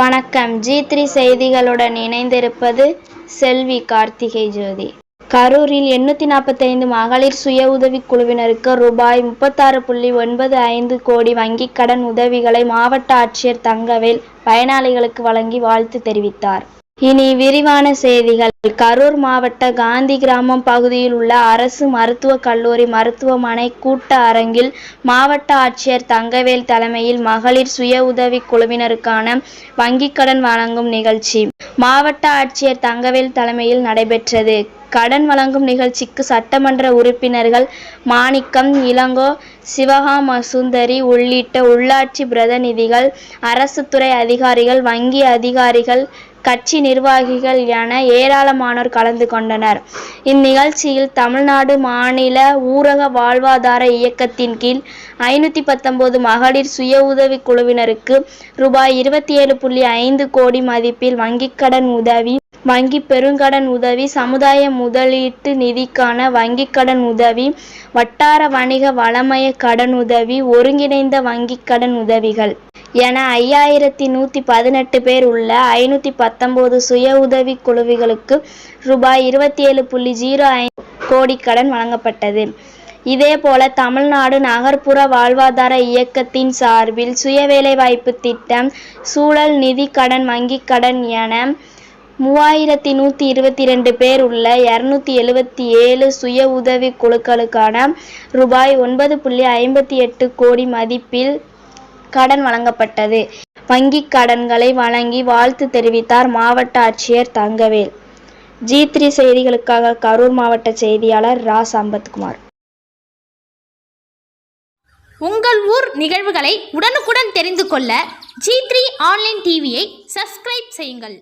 வணக்கம். G three செய்திகளுடன் இணைந்திருப்பது செல்வி கார்த்திகை ஜோதி. கரூரில் எண்ணூற்றி நாற்பத்தைந்து மகளிர் சுய உதவிக் குழுவினருக்கு ரூபாய் முப்பத்தாறு புள்ளி ஒன்பது ஐந்து கோடி வங்கிக் கடன் உதவிகளை மாவட்ட ஆட்சியர் தங்கவேல் பயனாளிகளுக்கு வழங்கி வாழ்த்து தெரிவித்தார். இனி விரிவான செய்திகள். கரூர் மாவட்ட காந்தி கிராமம் பகுதியில் உள்ள அரசு மருத்துவக் கல்லூரி மருத்துவமனை கூட்ட அரங்கில் மாவட்ட ஆட்சியர் தங்கவேல் தலைமையில் மகளிர் சுய உதவி குழுவினருக்கான வங்கிக் கடன் வழங்கும் நிகழ்ச்சி. மாவட்ட ஆட்சியர் தங்கவேல் தலைமையில் நடைபெற்றது. கடன் வழங்கும் நிகழ்ச்சிக்கு சட்டமன்ற உறுப்பினர்கள் மாணிக்கம் இளங்கோ சிவகாம சுந்தரி உள்ளிட்ட உள்ளாட்சி பிரதிநிதிகள் அரசு துறை அதிகாரிகள் வங்கி அதிகாரிகள் கட்சி நிர்வாகிகள் என ஏராளமானோர் கலந்து கொண்டனர். இந்நிகழ்ச்சியில் தமிழ்நாடு மாநில ஊரக வாழ்வாதார இயக்கத்தின் கீழ் ஐநூற்றி பத்தொன்பது மகளிர் சுய உதவி குழுவினருக்கு ரூபாய் இருபத்தி ஏழு புள்ளி ஐந்து கோடி மதிப்பில் வங்கிக் கடன் உதவி வங்கி பெருங்கடன் உதவி சமுதாய முதலீட்டு நிதிக்கான வங்கிக் கடன் உதவி வட்டார வணிக வளமய உதவி ஒருங்கிணைந்த வங்கிக் கடன் உதவிகள். என ஐயாயிரத்தி நூற்றி பதினெட்டு பேர் உள்ள ஐநூற்றி பத்தொம்போது சுய உதவி குழுவிகளுக்கு ரூபாய் இருபத்தி ஏழு புள்ளி ஜீரோ ஐந்து கோடி கடன் வழங்கப்பட்டது. இதேபோல தமிழ்நாடு நகர்ப்புற வாழ்வாதார இயக்கத்தின் சார்பில் சுய வேலைவாய்ப்பு திட்டம் சூழல் நிதி கடன் வங்கிக் கடன் என மூவாயிரத்தி நூற்றி இருபத்தி ரெண்டு பேர் உள்ள இரநூத்தி எழுபத்தி ஏழு சுய உதவி குழுக்களுக்கான ரூபாய் ஒன்பது புள்ளி ஐம்பத்தி எட்டு கோடி மதிப்பில் கடன் வழங்கப்பட்டது. வங்கிக் கடன்களை வழங்கி வாழ்த்து தெரிவித்தார் மாவட்ட ஆட்சியர் தங்கவேல். ஜி த்ரீ செய்திகளுக்காக கரூர் மாவட்ட செய்தியாளர் ரா. சம்பத்குமார். உங்கள் ஊர் நிகழ்வுகளை உடனுக்குடன் தெரிந்து கொள்ள ஜி த்ரீ ஆன்லைன் டிவியை சப்ஸ்கிரைப் செய்யுங்கள்.